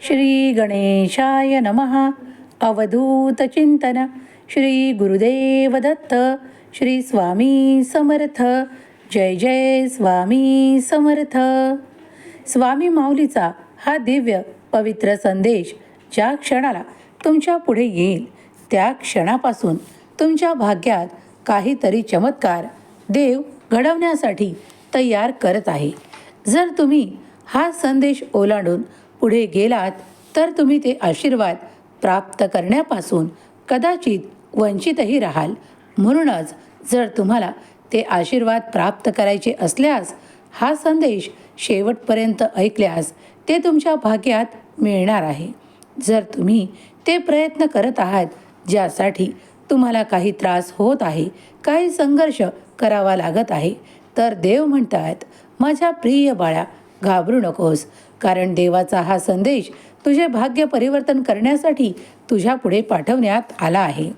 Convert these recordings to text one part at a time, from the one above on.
श्री गणेशाय नमः. अवधूतचिंतन श्री गुरुदेव दत्त. श्री स्वामी समर्थ. जय जय स्वामी समर्थ. स्वामी माऊलीचा हा दिव्य पवित्र संदेश ज्या क्षणाला तुमच्यापुढे येईल त्या क्षणापासून तुमच्या भाग्यात काहीतरी चमत्कार देव घडवण्यासाठी तयार करत आहे. जर तुम्ही हा संदेश ओलांडून पुढे गेलात तर तुम्ही ते आशीर्वाद प्राप्त करण्यापासून कदाचित वंचितही राहाल. म्हणूनच जर तुम्हाला ते आशीर्वाद प्राप्त करायचे असल्यास हा संदेश शेवटपर्यंत ऐकल्यास ते तुमच्या भाग्यात मिळणार आहे. जर तुम्ही ते प्रयत्न करत आहात ज्यासाठी तुम्हाला काही त्रास होत आहे काही संघर्ष करावा लागत आहे तर देव म्हणतात माझ्या प्रिय बाळा घाबरू नकोस. कारण देवाचा हा संदेश तुझे भाग्य परिवर्तन करण्यासाठी तुझ्या पुढे पाठवण्यात आला आहे.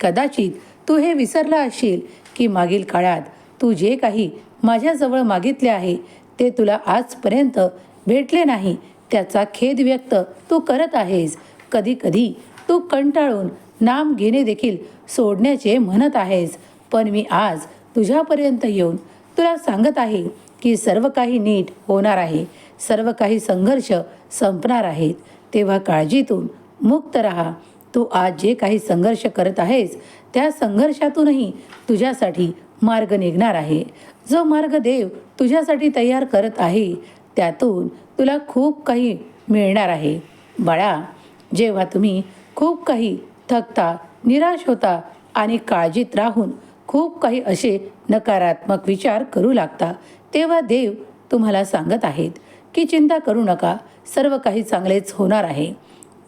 कदाचित तू हे विसरला असशील की मागील काळात तू जे काही माझ्याजवळ मागितले आहे ते तुला आजपर्यंत भेटले नाही त्याचा खेद व्यक्त तू करत आहेस. कधी कधी तू कंटाळून नाम घेणे देखील सोडण्याचे म्हणत आहेस पण मी आज तुझ्यापर्यंत येऊन तुला सांगत आहे की सर्व काही नीट होणार आहे. सर्व काही संघर्ष संपणार आहेत. तेव्हा काळजीतून मुक्त राहा. तू आज जे काही संघर्ष करत आहेस त्या संघर्षातूनही तुझ्यासाठी मार्ग निघणार आहे. जो मार्ग देव तुझ्यासाठी तयार करत आहे त्यातून तुला खूप काही मिळणार आहे. बाळा जेव्हा तुम्ही खूप काही थकता निराश होता आणि काळजीत राहून खूप काही असे नकारात्मक विचार करू लागता तेव्हा देव तुम्हाला सांगत आहेत. की चिंता करू नका. सर्व काही चांगलेच होणार आहे.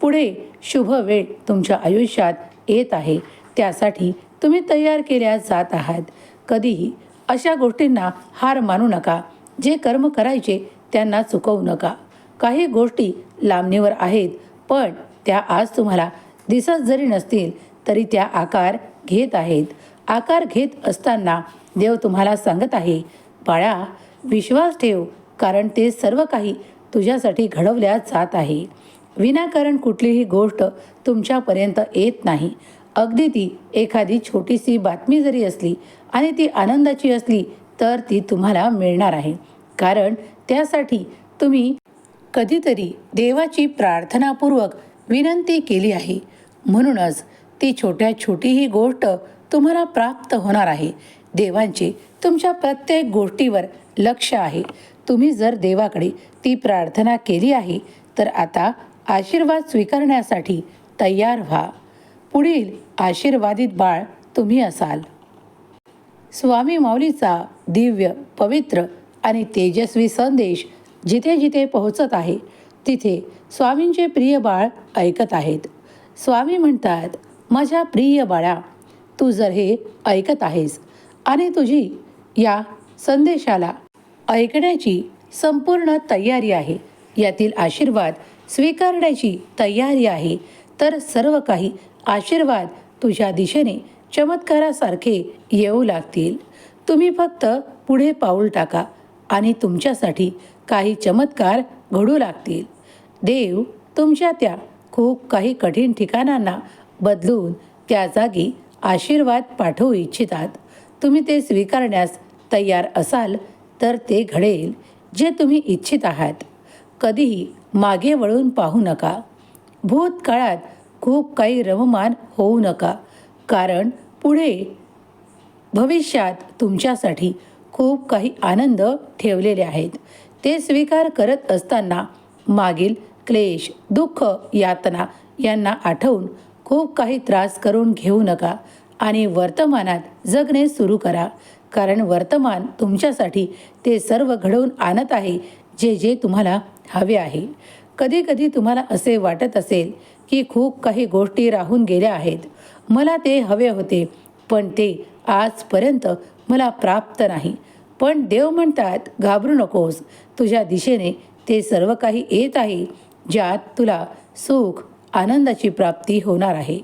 पुढे शुभ वेळ तुमच्या आयुष्यात येत आहे. त्यासाठी तुम्ही तयार केल्या जात आहात. कधीही अशा गोष्टींना हार मानू नका. जे कर्म करायचे त्यांना चुकवू नका. काही गोष्टी लांबणीवर आहेत पण त्या आज तुम्हाला दिसत जरी नसतील तरी त्या आकार घेत आहेत. आकार घेत असताना देव तुम्हाला सांगत आहे बाळा विश्वास ठेव. कारण ते सर्व काही तुझ्यासाठी घडवल्या जात आहे. विनाकारण कुठलीही गोष्ट तुमच्यापर्यंत येत नाही. अगदी ती एखादी छोटीशी बातमी जरी असली आणि ती आनंदाची असली तर ती तुम्हाला मिळणार आहे. कारण त्यासाठी तुम्ही कधीतरी देवाची प्रार्थनापूर्वक विनंती केली आहे. म्हणूनच ती छोट्या छोटीही गोष्ट तुम्हाला प्राप्त होणार आहे. देवांचे तुमच्या प्रत्येक गोष्टीवर लक्ष आहे. तुम्ही जर देवाकडे ती प्रार्थना केली आहे तर आता आशीर्वाद स्वीकारण्यासाठी तयार व्हा. पुढील आशीर्वादित बाळ तुम्ही असाल. स्वामी माऊलीचा दिव्य पवित्र आणि तेजस्वी संदेश जिथे जिथे पोहोचत आहे तिथे स्वामींचे प्रिय बाळ ऐकत आहेत. स्वामी म्हणतात माझ्या प्रिय बाळा तू जर हे ऐकत आहेस आणि तुझी या संदेशाला ऐकण्याची संपूर्ण तयारी आहे. यातील आशीर्वाद स्वीकारण्याची तयारी आहे. तर सर्व काही आशीर्वाद तुझ्या दिशेने चमत्कारासारखे येऊ लागतील. तुम्ही फक्त पुढे पाऊल टाका आणि तुमच्यासाठी काही चमत्कार घडू लागतील. देव तुमच्या त्या खूप काही कठीण ठिकाणांना बदलून त्या जागी आशीर्वाद पाठवू इच्छितात. तुम्ही ते स्वीकारण्यास तयार असाल तर ते घडेल जे तुम्ही इच्छित आहात. कधीही मागे वळून पाहू नका. भूतकाळात खूप काही रममान होऊ नका. कारण पुढे भविष्यात तुमच्यासाठी खूप काही आनंद ठेवलेले आहेत. ते स्वीकार करत असताना मागील क्लेश दुःख यातना यांना आठवून खूप काही त्रास करून घेऊ नका आणि वर्तमानात जगणे सुरू करा. कारण वर्तमान तुमच्यासाठी ते सर्व घडवून आणत आहे जे जे तुम्हाला हवे आहे. कधी कधी तुम्हाला असे वाटत असेल की खूप काही गोष्टी राहून गेल्या आहेत. मला ते हवे होते पण ते आजपर्यंत मला प्राप्त नाही. पण देव म्हणतात घाबरू नकोस. तुझ्या दिशेने ते सर्व काही येत आहे ज्यात तुला सुख आनंदाची प्राप्ती होणार आहे.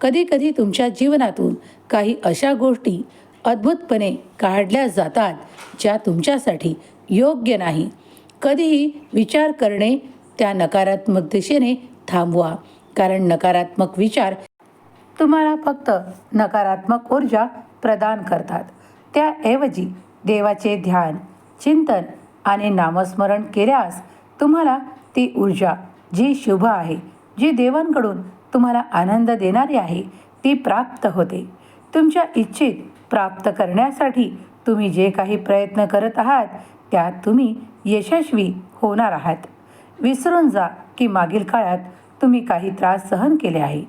कधी कधी तुमच्या जीवनातून काही अशा गोष्टी अद्भुतपणे काढल्या जातात ज्या तुमच्यासाठी योग्य नाही. कधीही विचार करणे त्या नकारात्मक दिशेने थांबवा कारण नकारात्मक विचार तुम्हाला फक्त नकारात्मक ऊर्जा प्रदान करतात. त्याऐवजी देवाचे ध्यान चिंतन आणि नामस्मरण केल्यास तुम्हाला ती ऊर्जा जी शुभ आहे जी देवांकडून तुम्हाला आनंद देणारी आहे ती प्राप्त होते. तुमच्या इच्छित प्राप्त करण्यासाठी तुम्ही जे काही प्रयत्न करत आहात त्यात तुम्ही यशस्वी होणार आहात. विसरून जा की मागील काळात तुम्ही काही त्रास सहन केले आहे.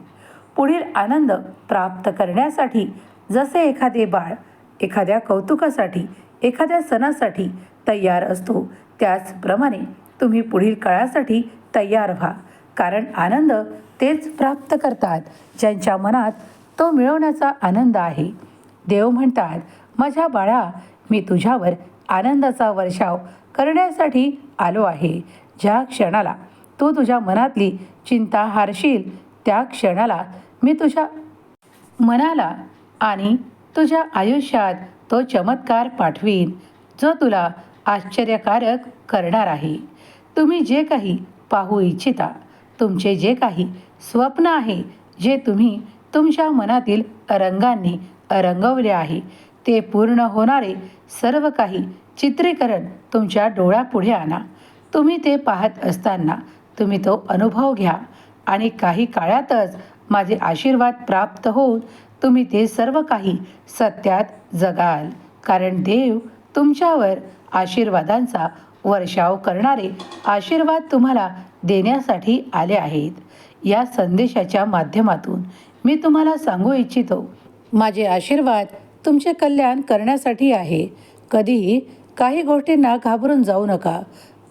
पुढील आनंद प्राप्त करण्यासाठी जसे एखादे बाळ एखाद्या कौतुकासाठी एखाद्या सणासाठी तयार असतो त्याचप्रमाणे तुम्ही पुढील काळासाठी तयार व्हा. कारण आनंद तेच प्राप्त करतात ज्यांच्या मनात तो मिळवण्याचा आनंद आहे. देव म्हणतात माझ्या बाळा मी तुझ्यावर आनंदाचा वर्षाव करण्यासाठी आलो आहे. ज्या क्षणाला तू तुझ्या मनातली चिंता हारशील त्या क्षणाला मी तुझ्या मनाला आणि तुझ्या आयुष्यात तो चमत्कार पाठवीन जो तुला आश्चर्यकारक करणार आहे. तुम्ही जे काही पाहू इच्छिता तुमचे जे काही स्वप्न आहे जे तुम्ही तुमच्या मनातील रंगांनी रंगवले आहे. ते पूर्ण होणारे सर्व काही चित्रीकरण तुमच्या डोळ्यापुढे आणा. तुम्ही ते पाहत असताना तुम्ही तो अनुभव घ्या आणि काही काळातच माझे आशीर्वाद प्राप्त होऊन तुम्ही ते सर्व काही सत्यात जगाल. कारण देव तुमच्यावर आशीर्वादांचा वर्षाव करणारे आशीर्वाद तुम्हाला देण्यासाठी आले आहेत. या संदेशाच्या माध्यमातून मी तुम्हाला सांगू इच्छितो माझे आशीर्वाद तुमचे कल्याण करण्यासाठी आहे. कधीही काही गोष्टींना घाबरून जाऊ नका.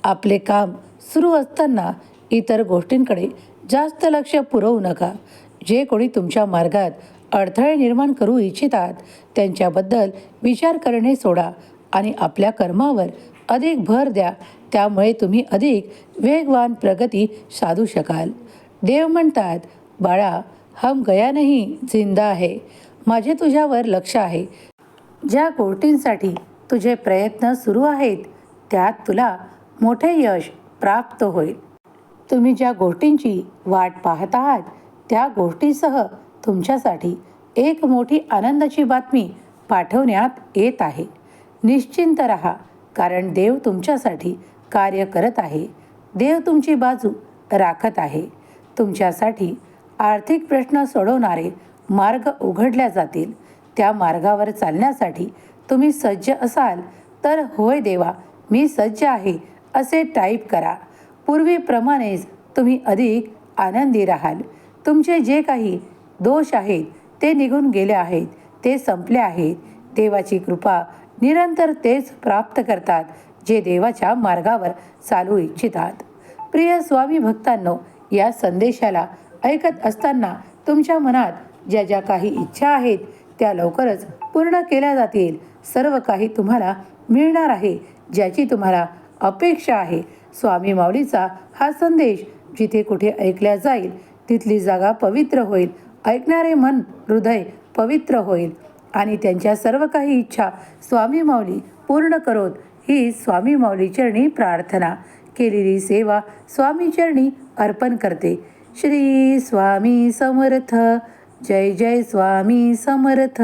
आपले काम सुरू असताना इतर गोष्टींकडे जास्त लक्ष पुरवू नका. जे कोणी तुमच्या मार्गात अडथळे निर्माण करू इच्छितात त्यांच्याबद्दल विचार करणे सोडा आणि आपल्या कर्मावर अधिक भर द्या. त्यामुळे तुम्ही अधिक वेगवान प्रगती साधू शकाल. देव म्हणतात बाळा हम गया नाही जिंदा आहे माझे तुझ्यावर लक्ष आहे. ज्या गोष्टींसाठी तुझे प्रयत्न सुरू आहेत त्यात तुला मोठे यश प्राप्त होईल. तुम्ही ज्या गोष्टींची वाट पाहत आहात त्या गोष्टीसह तुमच्यासाठी एक मोठी आनंदाची बातमी पाठवण्यात येत आहे. निश्चिंत रहा कारण देव तुमच्यासाठी कार्य करत आहे. देव तुमची बाजू राखत आहे. तुमच्यासाठी आर्थिक प्रश्न सोडवणारे मार्ग उघडल्या जातील. त्या मार्गावर चालण्यासाठी तुम्ही सज्ज असाल तर होय देवा मी सज्ज आहे असे टाईप करा. पूर्वीप्रमाणेच तुम्ही अधिक आनंदी राहाल. तुमचे जे काही दोष आहेत ते निघून गेले आहेत ते संपले आहेत. देवाची कृपा निरंतर तेच प्राप्त करतात जे देवाच्या मार्गावर चालू इच्छितात. प्रिय स्वामी भक्तांनो या संदेशाला ऐकत असताना तुमच्या मनात ज्या ज्या काही इच्छा आहेत त्या लवकरच पूर्ण केल्या जातील. सर्व काही तुम्हाला मिळणार आहे ज्याची तुम्हाला अपेक्षा आहे. स्वामी माऊलीचा हा संदेश जिथे कुठे ऐकल्या जाईल तिथली जागा पवित्र होईल. ऐकणारे मन हृदय पवित्र होईल. आणि त्यांच्या सर्व काही इच्छा स्वामी माऊली पूर्ण करोत ही स्वामी माऊली चरणी प्रार्थना. केलेली सेवा स्वामी चरणी अर्पण करते. श्री स्वामी समर्थ. जय जय स्वामी समर्थ.